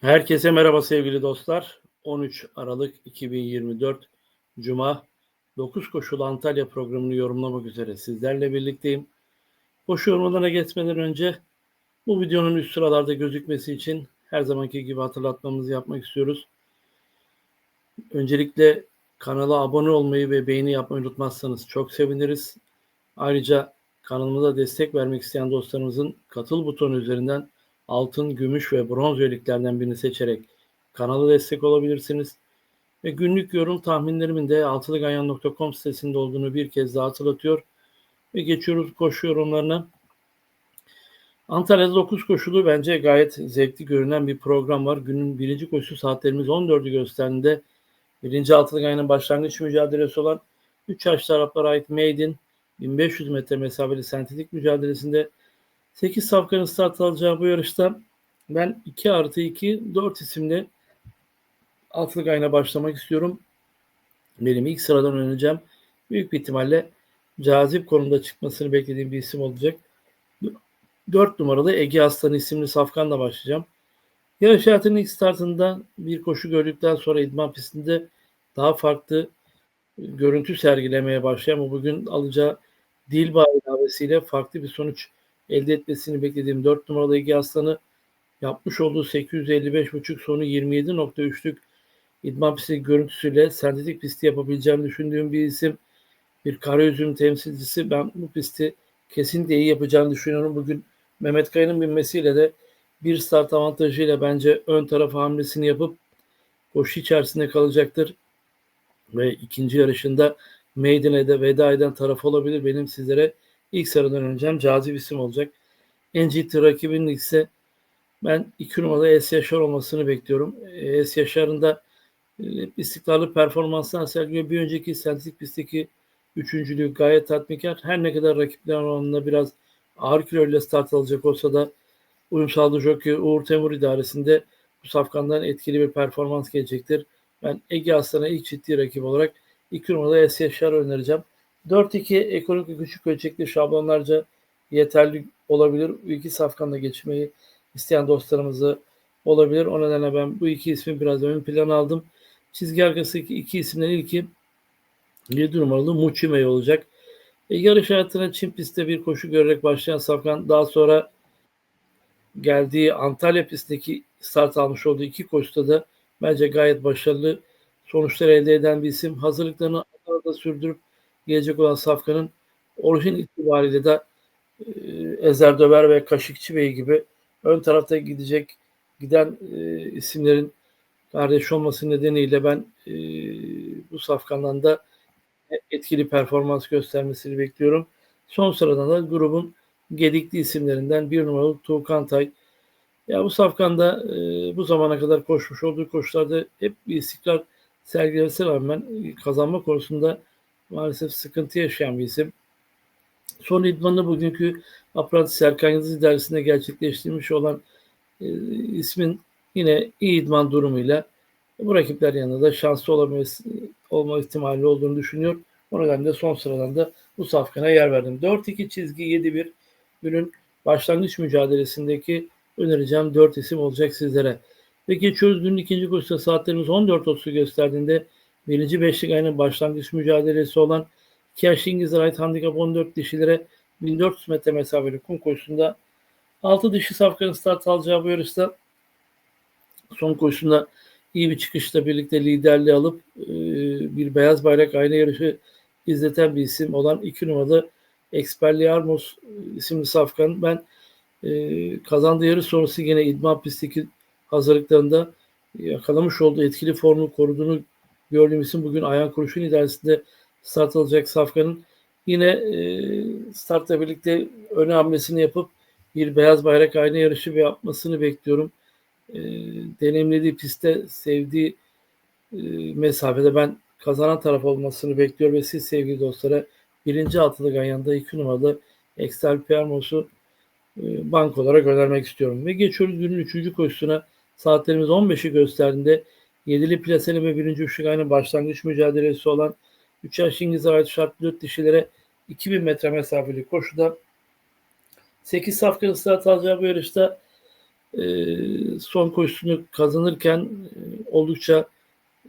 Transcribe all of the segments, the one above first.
Herkese merhaba sevgili dostlar. 13 Aralık 2024 Cuma 9 koşulu Antalya programını yorumlamak üzere sizlerle birlikteyim. Koşu yorumlarına geçmeden önce bu videonun üst sıralarda gözükmesi için her zamanki gibi hatırlatmamızı yapmak istiyoruz. Öncelikle kanala abone olmayı ve beğeni yapmayı unutmazsanız çok seviniriz. Ayrıca kanalımıza destek vermek isteyen dostlarımızın katıl butonu üzerinden altın, gümüş ve bronz üyeliklerden birini seçerek kanala destek olabilirsiniz. Ve günlük yorum tahminlerimin de altılıganyan.com sitesinde olduğunu bir kez daha hatırlatıyor. Ve geçiyoruz koşu yorumlarına. Antalya'da 9 koşulu bence gayet zevkli görünen bir program var. Günün birinci koşu saatlerimiz 14'ü gösterdiğinde birinci altılı ganyanın başlangıç mücadelesi olan 3 yaşlı Araplara ait Maiden 1500 metre mesafeli sentetik mücadelesinde 8 safkanın start alacağı bu yarışta ben 2 artı 2 4 isimli altlık ayına başlamak istiyorum. Benim ilk sıradan oynayacağım. Büyük bir ihtimalle cazip konumda çıkmasını beklediğim bir isim olacak. 4 numaralı Ege Aslan isimli safkanla başlayacağım. Yarış hayatının ilk startında bir koşu gördükten sonra idman pistinde daha farklı görüntü sergilemeye başlayan ama bugün alacağı dil bağı ilavesiyle farklı bir sonuç elde etmesini beklediğim 4 numaralı Ege Aslan'ı yapmış olduğu 855.5 sonu 27.3'lük idman pisti görüntüsüyle sentetik pisti yapabileceğimi düşündüğüm bir isim. Bir Karayüzüm temsilcisi. Ben bu pisti kesinlikle iyi yapacağını düşünüyorum. Bugün Mehmet Kaya'nın binmesiyle de bir start avantajıyla bence ön taraf hamlesini yapıp koşu içerisinde kalacaktır. Ve ikinci yarışında Maiden'e de veda eden taraf olabilir. Benim sizlere ilk sıradan öncem cazip isim olacak. NGT rakibinin ise ben iki numaralı Es Yaşar olmasını bekliyorum. Es Yaşar'ın da e, istikrarlı performanslar sergiliyor. Bir önceki sentetik pistteki üçüncülüğü gayet tatminkar. Her ne kadar rakipler oranında biraz ağır kiloyla start alacak olsa da uyum sağladığı jockey Uğur Temur idaresinde bu safkandan etkili bir performans gelecektir. Ben Ege Aslan'a ilk ciddi rakip olarak iki numaralı Es Yaşar önereceğim. 4-2 ekonomik küçük ölçekli şablonlarca yeterli olabilir. Bu iki safkanla geçmeyi isteyen dostlarımızı olabilir. O nedenle ben bu iki ismi biraz ön plan aldım. Çizgi arkasındaki iki isimden ilki 7 numaralı Muçimey olacak. E, yarış hayatına Çin pistte bir koşu görerek başlayan Safkan daha sonra geldiği Antalya pistindeki start almış olduğu iki koşuda da bence gayet başarılı sonuçlar elde eden bir isim. Hazırlıklarını Adana'da sürdürüp gelecek olan Safkan'ın orijin itibariyle de e, Ezer Döver ve Kaşıkçı Bey gibi ön tarafta gidecek giden e, isimlerin kardeş olması nedeniyle ben e, bu safkandan da etkili performans göstermesini bekliyorum. Son sırada da grubun gedikli isimlerinden bir numaralı Tuğkan Tay. Ya bu safkanda e, bu zamana kadar koşmuş olduğu koşularda hep bir istikrar sergilemesi rağmen kazanma konusunda maalesef sıkıntı yaşayan bir isim. Son idmanı bugünkü Apprentice Serkan Yıldız idaresinde gerçekleştirmiş olan e, ismin yine iyi idman durumuyla bu rakipler yanında da şanslı olabilmesi, olma ihtimali olduğunu düşünüyor. O nedenle son sıradan da bu safkana yer verdim. 4-2 çizgi 7-1 günün başlangıç mücadelesindeki önereceğim 4 isim olacak sizlere. Ve geçiyoruz günün ikinci koşuda saatlerimiz 14.30'u gösterdiğinde birinci beşlik ayının başlangıç mücadelesi olan iki yaşlı İngiliz Right Handicap 14 dişilere 1400 metre mesafeli kum koşusunda 6 dişi safkanın start alacağı bu yarışta son koşusunda iyi bir çıkışla birlikte liderliği alıp e, bir beyaz bayrak aynı yarışı izleten bir isim olan 2 numaralı Experli Armos isimli safkan. Ben e, kazandığı yarış sonrası yine idman pistteki hazırlıklarında yakalamış olduğu etkili formu koruduğunu gördüğüm isim bugün Ayhan Kuruş'un idaresinde start alacak Safkan'ın yine e, startla birlikte ön hamlesini yapıp bir beyaz bayrak aynı yarışı yapmasını bekliyorum. E, deneyimlediği pistte sevdiği e, mesafede ben kazanan taraf olmasını bekliyorum ve siz sevgili dostlara birinci altılı Ganyan'da iki numaralı Excel Permos'u e, bank olarak önermek istiyorum. Ve geçiyoruz günün üçüncü koşusuna. Saatlerimiz 15'i gösterdiğinde Yedili plaseli ve birinci üçlük aynı başlangıç mücadelesi olan 3 yaş İngiliz ait şartlı 4 dişilere 2000 metre mesafeli koşuda 8 safkan ıslat alacağı bu yarışta e, son koşusunu kazanırken e, oldukça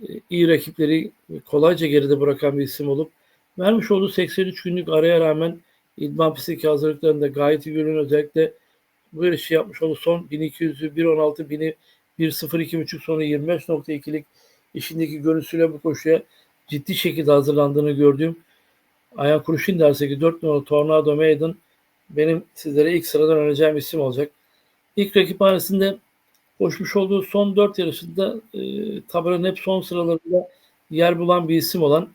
e, iyi rakipleri kolayca geride bırakan bir isim olup vermiş olduğu 83 günlük araya rağmen idman pistteki hazırlıklarında gayet iyi görünen özellikle bu yarışı yapmış olduğu son 1200'ü 1.16 bini 1.02.5 sonra 25.2'lik işindeki görüntüsüyle bu koşuya ciddi şekilde hazırlandığını gördüğüm Ayhan Kuruşin derse ki 4 numaralı Tornado Maiden benim sizlere ilk sıradan önereceğim isim olacak. İlk rakip hanesinde koşmuş olduğu son 4 yarışında e, tabelanın hep son sıralarında yer bulan bir isim olan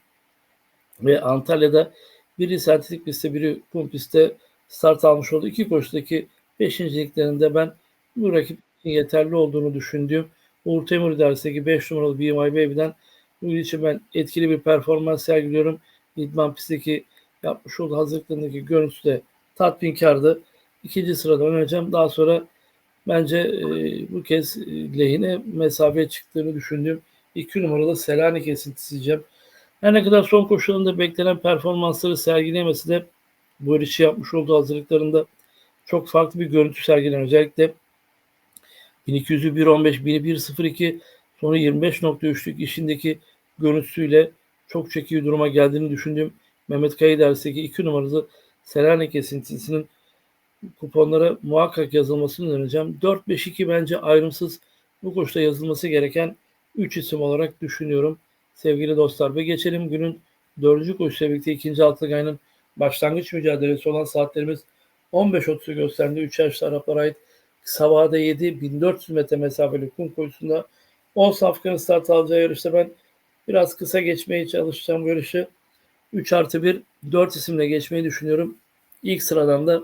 ve Antalya'da biri sentetik pistte biri kum pistte start almış oldu. İki koşudaki beşinciliklerinde ben bu rakip yeterli olduğunu düşündüğüm Uğur Temur dersteki 5 numaralı BMI Baby'den bunun için ben etkili bir performans sergiliyorum. İdman pistteki yapmış olduğu hazırlıklarındaki görüntüsü de tatminkardı. İkinci sırada oynayacağım. Daha sonra bence e, bu kez e, lehine mesafeye çıktığını düşündüğüm iki numaralı Selanik esintisi diyeceğim. Her ne kadar son koşularında beklenen performansları sergileyemesi de bu işi yapmış olduğu hazırlıklarında çok farklı bir görüntü sergilen. Özellikle 1200'ü 1.15, 1102 sonra 25.3'lük işindeki görüntüsüyle çok iyi duruma geldiğini düşündüğüm Mehmet Kayı dersteki 2 numaralı Selanik esintisinin kuponlara muhakkak yazılmasını önereceğim. 4-5-2 bence ayrımsız bu koşuda yazılması gereken 3 isim olarak düşünüyorum sevgili dostlar. Ve geçelim günün dördüncü koşuyla birlikte ikinci altı ayının başlangıç mücadelesi olan saatlerimiz 15.30'u gösterdi. 3 yaşlı Araplara ait sabahda 7 1400 metre mesafeli kum koşusunda 10 safkanın start alacağı yarışta ben biraz kısa geçmeye çalışacağım yarışı. 3 artı 1 4 isimle geçmeyi düşünüyorum. İlk sıradan da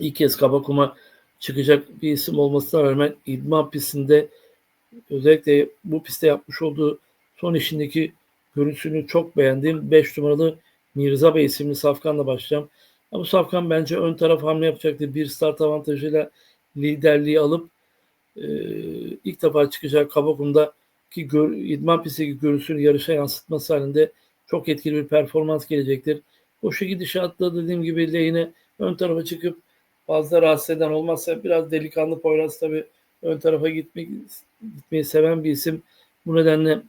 ilk kez Kabakuma çıkacak bir isim olmasına rağmen idman pistinde özellikle bu pistte yapmış olduğu son işindeki görüntüsünü çok beğendiğim 5 numaralı Mirza Bey isimli Safkan'la başlayacağım. Bu Safkan bence ön taraf hamle yapacaktır. Bir start avantajıyla liderliği alıp e, ilk defa çıkacak Kabakum'da ki gör, idman pistteki görüntüsünü yarışa yansıtması halinde çok etkili bir performans gelecektir. Koşu gidişatla dediğim gibi lehine ön tarafa çıkıp fazla rahatsız eden olmazsa biraz delikanlı Poyraz tabi ön tarafa gitmek, gitmeyi seven bir isim. Bu nedenle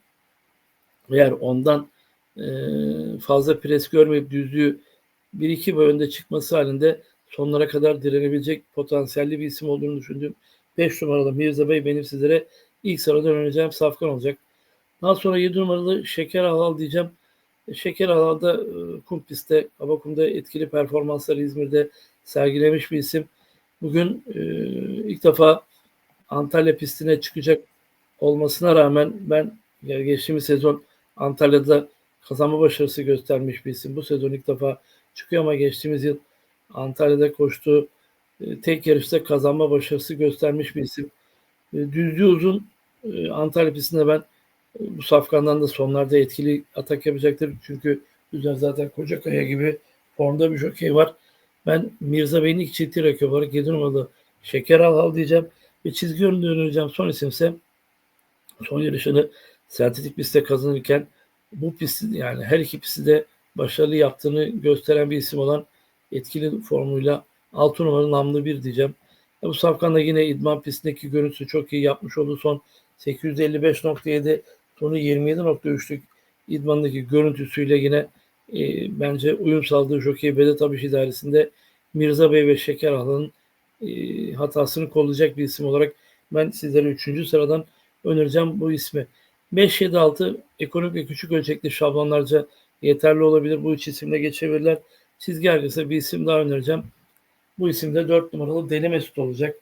eğer ondan e, fazla pres görmeyip düzlüğü bir iki boy çıkması halinde sonlara kadar direnebilecek potansiyelli bir isim olduğunu düşündüğüm 5 numaralı Mirza Bey benim sizlere ilk sıradan önereceğim safkan olacak. Daha sonra 7 numaralı Şeker Halal diyeceğim. Şeker Halal'da e, kum pistte, Abakum'da etkili performansları İzmir'de sergilemiş bir isim. Bugün e, ilk defa Antalya pistine çıkacak olmasına rağmen ben geçtiğimiz sezon Antalya'da kazanma başarısı göstermiş bir isim. Bu sezon ilk defa çıkıyor ama geçtiğimiz yıl Antalya'da koştuğu e, tek yarışta kazanma başarısı göstermiş bir isim. E, düzlüğü uzun e, Antalya pistinde ben bu safkandan da sonlarda etkili atak yapacaktır. Çünkü Düzer zaten Kocakaya gibi formda bir jokey var. Ben Mirza Bey'in ilk ciddi rakibi olarak 7 numaralı Şeker Al Al diyeceğim. Ve çizgi önünde önereceğim son isimse son yarışını sentetik pistte kazanırken bu pisti yani her iki pisti de başarılı yaptığını gösteren bir isim olan etkili formuyla 6 numaralı namlı bir diyeceğim. Bu Safkan da yine idman pistindeki görüntüsü çok iyi yapmış olduğu son 855.7 sonu 27.3'lük idmandaki görüntüsüyle yine e, bence uyum sağladığı Jockey Bedet Abiş idaresinde Mirza Bey ve Şeker Alan'ın e, hatasını kollayacak bir isim olarak ben sizlere 3. sıradan önereceğim bu ismi. 5-7-6 ekonomik ve küçük ölçekli şablonlarca yeterli olabilir. Bu üç isimle geçebilirler. Çizgi arkası bir isim daha önereceğim. Bu isim de 4 numaralı Deli Mesut olacak.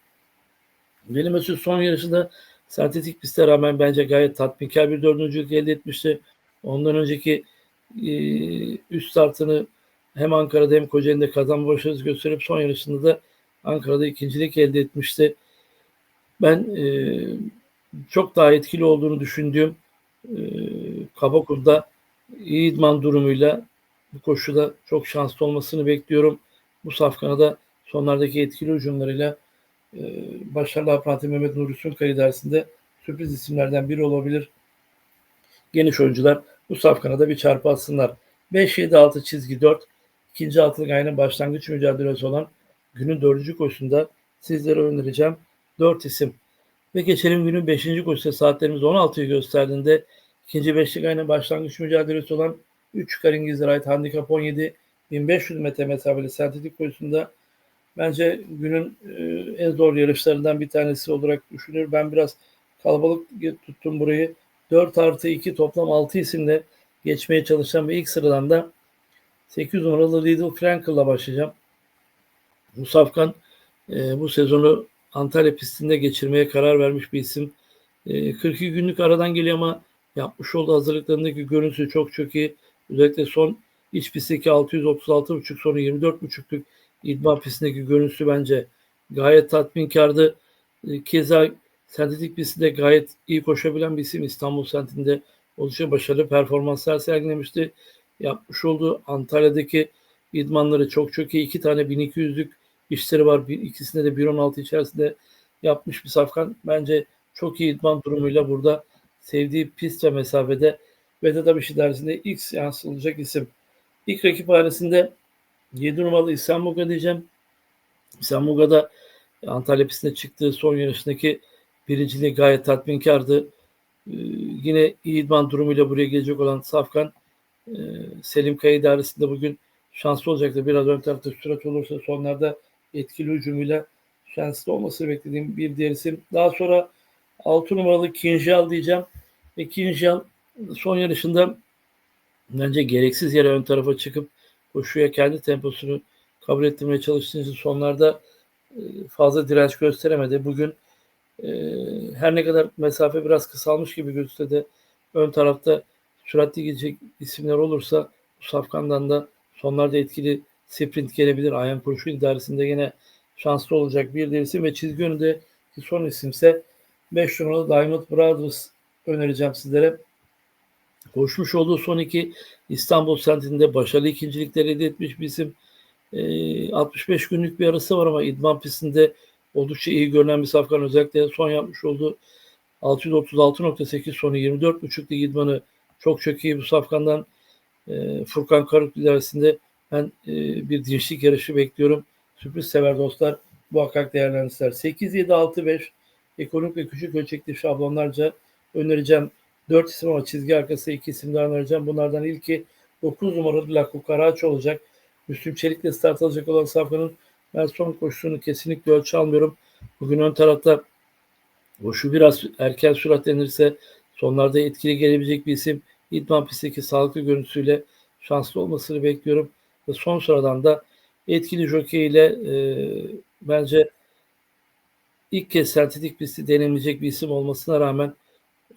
Deli Mesut son yarışında sentetik piste rağmen bence gayet tatminkar bir dördüncülük elde etmişti. Ondan önceki e, üst startını hem Ankara'da hem Kocaeli'de kazanma başarısı gösterip son yarışında da Ankara'da ikincilik elde etmişti. Ben e, çok daha etkili olduğunu düşündüğüm e, Kabakur'da iyi idman durumuyla bu koşuda çok şanslı olmasını bekliyorum. Bu safkana da sonlardaki etkili hücumlarıyla e, başarılı Apranti Mehmet Nuri Sunkaya dersinde sürpriz isimlerden biri olabilir. Geniş oyuncular bu safkana da bir çarpı atsınlar. 5-7-6 çizgi 4 ikinci altılık ayının başlangıç mücadelesi olan günün dördüncü koşusunda sizlere önereceğim 4 isim. Ve geçelim günün 5. koşusu saatlerimiz 16'yı gösterdiğinde ikinci beşlik aynı başlangıç mücadelesi olan 3 Karingiz'e ait handikap 17 1500 metre mesafeli sentetik koşusunda bence günün e, en zor yarışlarından bir tanesi olarak düşünür. Ben biraz kalabalık tuttum burayı. 4 artı 2 toplam 6 isimle geçmeye çalışan ve ilk sıradan da 8 numaralı Lidl Frankel'la başlayacağım. Bu safkan e, bu sezonu Antalya pistinde geçirmeye karar vermiş bir isim. E, 42 günlük aradan geliyor ama yapmış olduğu hazırlıklarındaki görüntüsü çok çok iyi. Özellikle son iç pistteki 636.5 sonra 24.5'lük idman pistindeki görüntüsü bence gayet tatminkardı. E, keza sentetik pistte gayet iyi koşabilen bir isim İstanbul sentinde oldukça başarılı performanslar sergilemişti. Yapmış olduğu Antalya'daki idmanları çok çok iyi. İki tane 1200'lük işleri var. Bir, ikisinde de 1.16 içerisinde yapmış bir safkan. Bence çok iyi idman durumuyla burada sevdiği pist ve mesafede Vedat Abişi dersinde ilk yansılacak isim. İlk rakip hanesinde 7 numaralı İhsan Muga diyeceğim. İhsan Muga'da Antalya pistine çıktığı son yarışındaki birinciliği gayet tatminkardı. Ee, yine iyi idman durumuyla buraya gelecek olan Safkan e, Selim Kaya idaresinde bugün şanslı olacaktır. Biraz ön tarafta sürat olursa sonlarda etkili hücumuyla şanslı olması beklediğim bir diğer isim. Daha sonra 6 numaralı Kinjal diyeceğim. Ve Kinjal son yarışında bence gereksiz yere ön tarafa çıkıp koşuya kendi temposunu kabul ettirmeye çalıştığı için sonlarda e, fazla direnç gösteremedi. Bugün e, her ne kadar mesafe biraz kısalmış gibi gözükse de ön tarafta süratli gidecek isimler olursa safkandan da sonlarda etkili sprint gelebilir. Ayhan Kurşun idaresinde yine şanslı olacak bir diğer isim ve çizgi önünde son isimse 5 numaralı Diamond Brothers önereceğim sizlere. Koşmuş olduğu son iki İstanbul sentinde başarılı ikincilikleri elde etmiş bir. E, 65 günlük bir arası var ama idman pistinde oldukça iyi görünen bir safkan. Özellikle son yapmış olduğu 636.8 sonu 24.5'lik idmanı çok çok iyi bu safkandan. E, Furkan Karuk ilerisinde ben e, bir dinçlik yarışı bekliyorum. Sürpriz sever dostlar muhakkak değerlendirsinler. 8, 7, 6, 5 ekonomik ve küçük ölçekli şablonlarca önereceğim. 4 isim ama çizgi arkası 2 isim daha önereceğim. Bunlardan ilki 9 numaralı Laku Karaç olacak. Müslüm Çelik'le start alacak olan Safkan'ın ben son koşusunu kesinlikle ölçü almıyorum. Bugün ön tarafta koşu biraz erken süratlenirse sonlarda etkili gelebilecek bir isim. İdman pistteki sağlıklı görüntüsüyle şanslı olmasını bekliyorum. Ve son sıradan da etkili jockey ile e, bence ilk kez sentetik pisti denemeyecek bir isim olmasına rağmen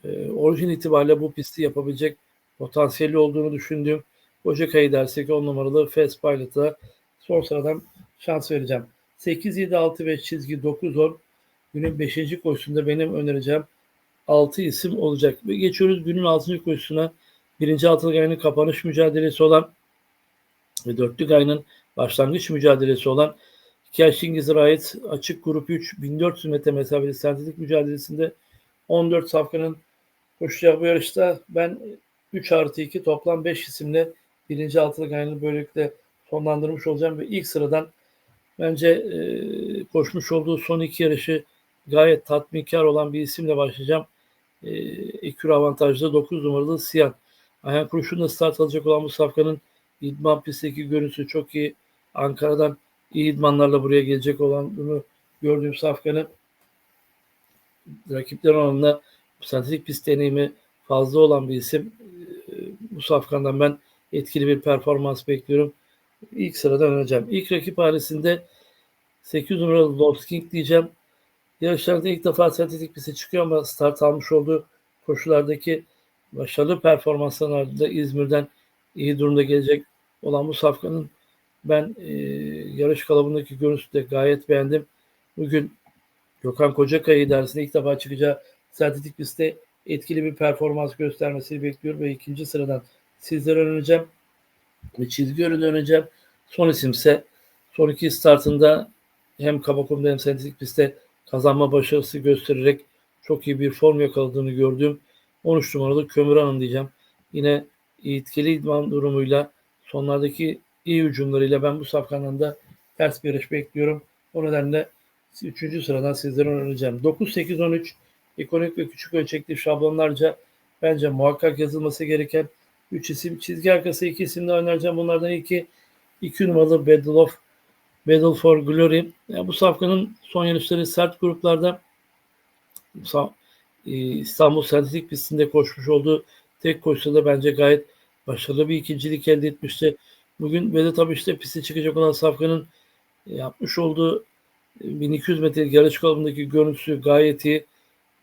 e, orijin itibariyle bu pisti yapabilecek potansiyeli olduğunu düşündüğüm Ocakay'ı dersek 10 numaralı Fast Pilot'a son sıradan şans vereceğim. 8, 7, 6, 5 çizgi 9, 10 günün 5. koşusunda benim önereceğim 6 isim olacak. Ve geçiyoruz günün 6. koşusuna. Birinci altılık ayının kapanış mücadelesi olan ve dörtlük ayının başlangıç mücadelesi olan Hikaye İngiliz'e ait açık grup 3 1400 metre mesafeli sentetik mücadelesinde 14 safkanın koşacağı bu yarışta ben 3 artı 2 toplam 5 isimle birinci altılık ayını böylelikle sonlandırmış olacağım ve ilk sıradan bence e, koşmuş olduğu son iki yarışı gayet tatminkar olan bir isimle başlayacağım. E, ekür avantajlı 9 numaralı Siyan. Ayhan Kurşun'da start alacak olan bu safkanın idman pistteki görüntüsü çok iyi. Ankara'dan iyi idmanlarla buraya gelecek olan bunu gördüğüm safkanı rakipler oranında sentetik pist deneyimi fazla olan bir isim. E, bu safkandan ben etkili bir performans bekliyorum. İlk sırada önereceğim. İlk rakip ailesinde 8 numaralı Lost King diyeceğim. Yarışlarda ilk defa sentetik piste çıkıyor ama start almış olduğu koşulardaki başarılı performansların ardında İzmir'den iyi durumda gelecek olan bu safkanın ben e, yarış kalıbındaki görüntüsü de gayet beğendim. Bugün Gökhan Kocakaya idaresinde ilk defa çıkacağı sentetik pistte etkili bir performans göstermesini bekliyorum ve ikinci sıradan sizlere önereceğim. Ve çizgi ürünü önereceğim. Son isimse son iki startında hem Kabakum'da hem sentetik pistte kazanma başarısı göstererek çok iyi bir form yakaladığını gördüm. 13 numaralı Kömür Hanım diyeceğim. Yine etkili idman durumuyla sonlardaki iyi hücumlarıyla ben bu safkandan da ters bir yarış bekliyorum. O nedenle Üçüncü sıradan sizlere önereceğim. 9, 8, 13 ekonomik ve küçük ölçekli şablonlarca bence muhakkak yazılması gereken 3 isim. Çizgi arkası 2 isim de önereceğim. Bunlardan ilki 2 numaralı Battle of Battle for Glory. Yani bu safkanın son yarışları sert gruplarda e, İstanbul Sentetik pistinde koşmuş olduğu tek koşuda da bence gayet başarılı bir ikincilik elde etmişti. Bugün ve de tabii işte piste çıkacak olan Safkan'ın yapmış olduğu 1200 e, metrelik yarış kalıbındaki görüntüsü gayet iyi.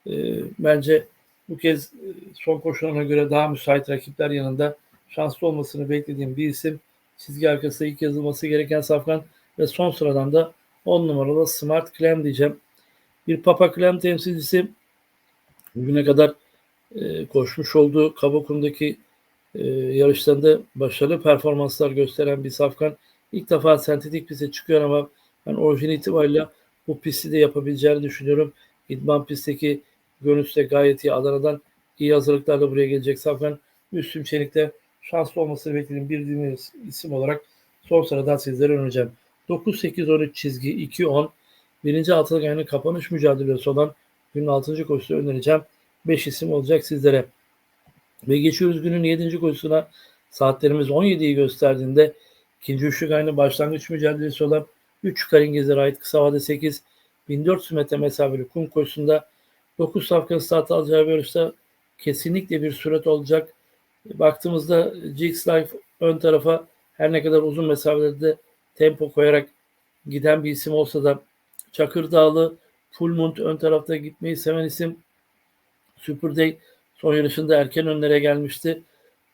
E, bence bu kez e, son koşularına göre daha müsait rakipler yanında şanslı olmasını beklediğim bir isim. Çizgi arkasında ilk yazılması gereken Safkan ve son sıradan da 10 numaralı Smart Clem diyeceğim. Bir Papa Clem temsilcisi bugüne kadar e, koşmuş olduğu Kabokum'daki e, yarışlarında başarılı performanslar gösteren bir Safkan ilk defa sentetik piste çıkıyor ama ben orijin itibariyle bu pisti de yapabileceğini düşünüyorum. İdman pistteki görüntüsü de gayet iyi. Adana'dan iyi hazırlıklarla buraya gelecek Safkan. Müslüm Çelik'te şanslı olmasını beklediğim bir isim olarak son sıradan sizlere önereceğim. 9-8-13 çizgi 2-10 birinci altılık ayının kapanış mücadelesi olan günün 6. koşusu önereceğim. 5 isim olacak sizlere. Ve geçiyoruz günün 7. koşusuna. Saatlerimiz 17'yi gösterdiğinde ikinci üçlük aynı başlangıç mücadelesi olan 3 Karingez'e ait kısa vade 8 1400 metre mesafeli kum koşusunda 9 safkan start alacağı bir yarışta kesinlikle bir sürat olacak. Baktığımızda GX Life ön tarafa her ne kadar uzun mesafelerde tempo koyarak giden bir isim olsa da Çakır Dağlı, Full ön tarafta gitmeyi seven isim Super Day son yarışında erken önlere gelmişti.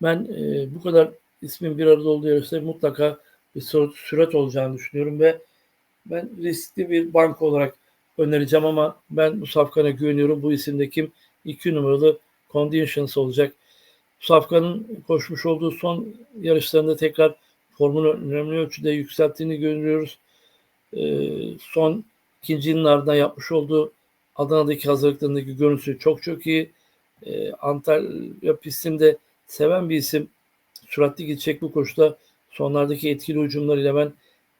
Ben e, bu kadar ismin bir arada olduğu yarışta mutlaka bir sürat olacağını düşünüyorum ve ben riskli bir banka olarak önereceğim ama ben bu safkana güveniyorum. Bu isimde kim? 2 numaralı Conditions olacak. Bu safkanın koşmuş olduğu son yarışlarında tekrar formunu önemli ölçüde yükselttiğini görüyoruz. Ee, son ikinci yıllardan yapmış olduğu Adana'daki hazırlıklarındaki görüntüsü çok çok iyi. Ee, Antalya pistinde seven bir isim. Süratli gidecek bu koşuda sonlardaki etkili ucumlarıyla ben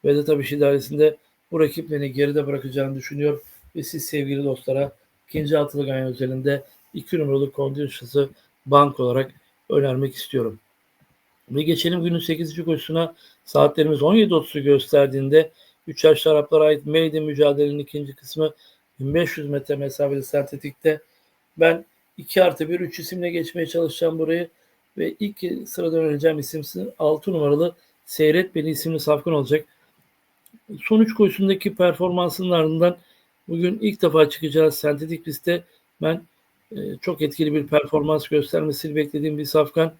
Vedat Abiş idaresinde bu rakiplerini geride bırakacağını düşünüyor. Ve siz sevgili dostlara ikinci altılı ganyan özelinde iki numaralı Conditions'ı bank olarak önermek istiyorum. Ve geçelim günün 8. koşusuna. Saatlerimiz 17.30'u gösterdiğinde 3 yaşlı Araplara ait Maiden mücadelenin ikinci kısmı 1500 metre mesafeli sentetikte. Ben 2 artı 1 3 isimle geçmeye çalışacağım burayı. Ve ilk sırada önereceğim isim 6 numaralı Seyret Beni isimli safkan olacak. Sonuç koşusundaki performansının ardından bugün ilk defa çıkacağı sentetik pistte ben e, çok etkili bir performans göstermesini beklediğim bir safkan.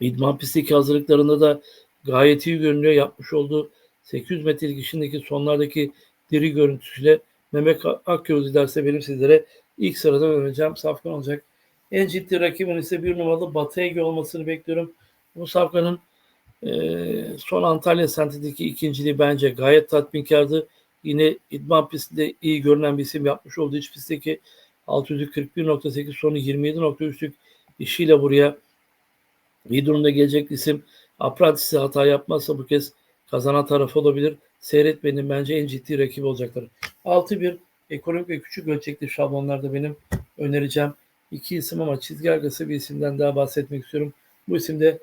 İdman pistteki hazırlıklarında da gayet iyi görünüyor. Yapmış olduğu 800 metrelik işindeki sonlardaki diri görüntüsüyle Mehmet Akyol derse benim sizlere ilk sıradan önereceğim safkan olacak. En ciddi rakibin ise bir numaralı Batı Ege olmasını bekliyorum. Bu safkanın e, son Antalya Sentedeki ikinciliği bence gayet tatminkardı. Yine idman pistinde iyi görünen bir isim yapmış olduğu iç pistteki 641.8 sonu 27.3'lük işiyle buraya iyi durumda gelecek isim. Apratisi hata yapmazsa bu kez kazanan taraf olabilir. Seyretmenin bence en ciddi rakibi olacaktır. 6-1 ekonomik ve küçük ölçekli şablonlarda benim önereceğim iki isim ama çizgi arkası bir isimden daha bahsetmek istiyorum. Bu isim de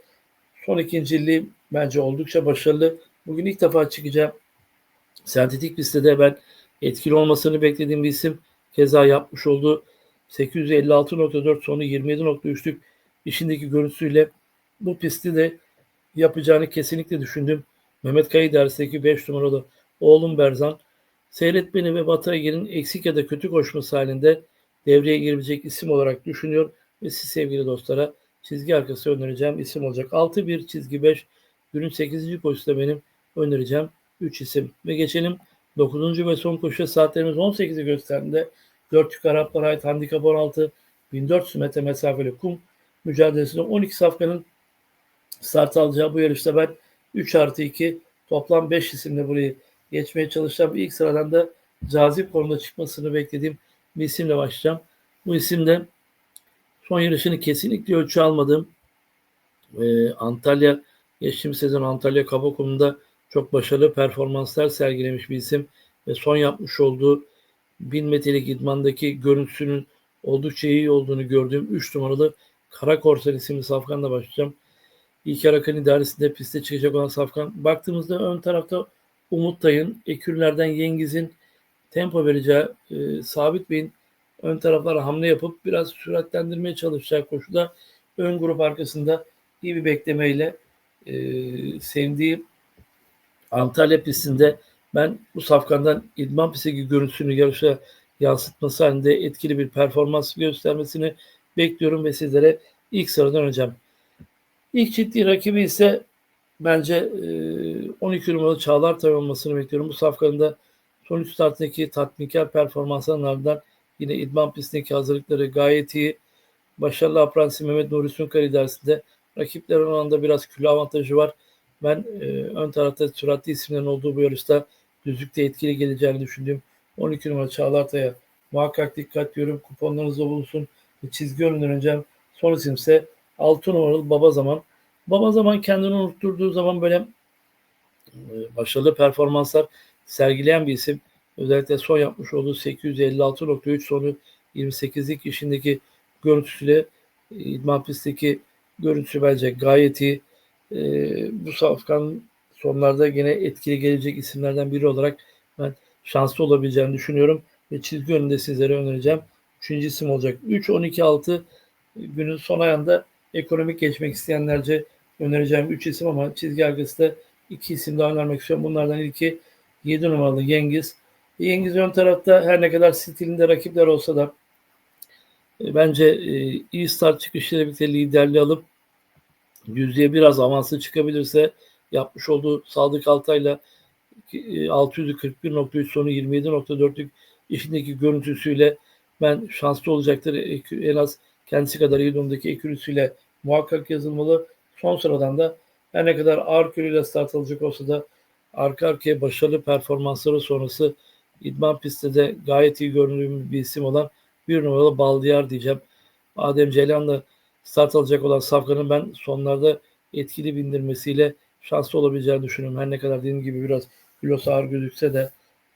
son ikinciliği bence oldukça başarılı. Bugün ilk defa çıkacağım. Sentetik listede ben etkili olmasını beklediğim bir isim. Keza yapmış olduğu 856.4 sonu 27.3'lük işindeki görüntüsüyle bu pisti de yapacağını kesinlikle düşündüm. Mehmet Kayı dersindeki 5 numaralı oğlum Berzan Seyret beni ve Batı Ege'nin eksik ya da kötü koşması halinde devreye girebilecek isim olarak düşünüyor ve siz sevgili dostlara çizgi arkası önereceğim isim olacak. 6-1 çizgi 5 günün 8. koşusu benim önereceğim 3 isim. Ve geçelim 9. ve son koşuya saatlerimiz 18'i gösterdiğinde 4 yük Araplara ait handikap 16 1400 metre mesafeli kum mücadelesinde 12 safkanın start alacağı bu yarışta ben 3 artı 2 toplam 5 isimle burayı geçmeye çalışacağım. İlk sıradan da cazip konuda çıkmasını beklediğim bir isimle başlayacağım. Bu isim de son yarışını kesinlikle ölçü almadığım e, Antalya geçtiğimiz sezon Antalya Kabakum'da çok başarılı performanslar sergilemiş bir isim. ve son yapmış olduğu 1000 metrelik idmandaki görüntüsünün oldukça iyi olduğunu gördüğüm 3 numaralı Kara Korsan isimli Safkan'la başlayacağım. İlk Arakan idaresinde piste çıkacak olan Safkan. Baktığımızda ön tarafta Umut Dayın, Ekürler'den Yengiz'in tempo vereceği e, Sabit Bey'in ön taraflara hamle yapıp biraz süratlendirmeye çalışacağı koşuda ön grup arkasında iyi bir beklemeyle e, sevdiği Antalya pistinde ben bu safkandan idman pistteki görüntüsünü yarışa yansıtması halinde etkili bir performans göstermesini bekliyorum ve sizlere ilk sıradan öneceğim. İlk ciddi rakibi ise bence e, 12 numaralı Çağlar Tay olmasını bekliyorum. Bu safkanın da son 3 starttaki tatminkar performansların ardından yine idman pistindeki hazırlıkları gayet iyi. Başarılı apransi Mehmet Nuri Sunkar idaresinde rakiplerin oranında biraz kilo avantajı var. Ben e, ön tarafta süratli isimlerin olduğu bu yarışta düzlükte etkili geleceğini düşündüğüm 12 numara Çağlar Tay'a muhakkak dikkat diyorum. Kuponlarınızda bulunsun. Çizgi önerieceğim. Son isim ise 6 numaralı Baba Zaman. Baba Zaman kendini unutturduğu zaman böyle e, başarılı performanslar sergileyen bir isim. Özellikle son yapmış olduğu 856.3 sonu 28'lik işindeki görüntüsüyle e, idman pistteki görüntüsü bence gayet iyi. E, bu safkan sonlarda yine etkili gelecek isimlerden biri olarak ben şanslı olabileceğini düşünüyorum. Ve çizgi önünde sizlere önereceğim. Üçüncü isim olacak. 3-12-6 günün son ayında ekonomik geçmek isteyenlerce önereceğim 3 isim ama çizgi arkasında iki isim daha önermek istiyorum. Bunlardan ilki 7 numaralı Yengiz. Yengiz ön tarafta her ne kadar stilinde rakipler olsa da e, bence e, iyi start çıkışıyla birlikte liderliği alıp yüzdeye biraz avanslı çıkabilirse yapmış olduğu Sadık Altay'la 641.3 e, sonu 27.4'lük işindeki görüntüsüyle ben şanslı olacaktır. En az kendisi kadar iyi durumdaki ekürüsüyle muhakkak yazılmalı. Son sıradan da her ne kadar ağır kiluyla start alacak olsa da arka arkaya başarılı performansları sonrası idman pistte de gayet iyi görünümlü bir isim olan bir numaralı Baldiyar diyeceğim. Adem Ceylan'la start alacak olan Safkan'ın ben sonlarda etkili bindirmesiyle şanslı olabileceğini düşünüyorum. Her ne kadar dediğim gibi biraz kilosu ağır gözükse de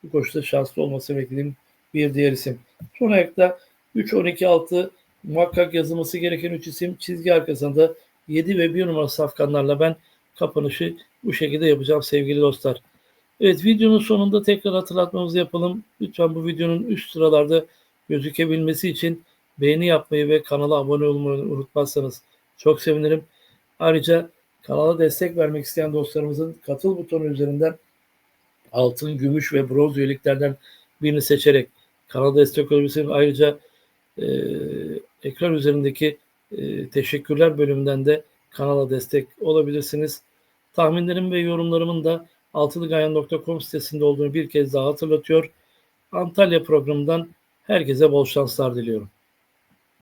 bu koşuda şanslı olması beklediğim bir diğer isim. Son ayakta 3-12-6 muhakkak yazılması gereken 3 isim çizgi arkasında 7 ve 1 numara safkanlarla ben kapanışı bu şekilde yapacağım sevgili dostlar. Evet videonun sonunda tekrar hatırlatmamızı yapalım. Lütfen bu videonun üst sıralarda gözükebilmesi için beğeni yapmayı ve kanala abone olmayı unutmazsanız çok sevinirim. Ayrıca kanala destek vermek isteyen dostlarımızın katıl butonu üzerinden altın, gümüş ve bronz üyeliklerden birini seçerek kanala destek olabilirsiniz. Ayrıca e, ekran üzerindeki e, teşekkürler bölümünden de kanala destek olabilirsiniz. Tahminlerim ve yorumlarımın da altılıgayan.com sitesinde olduğunu bir kez daha hatırlatıyor. Antalya programından herkese bol şanslar diliyorum.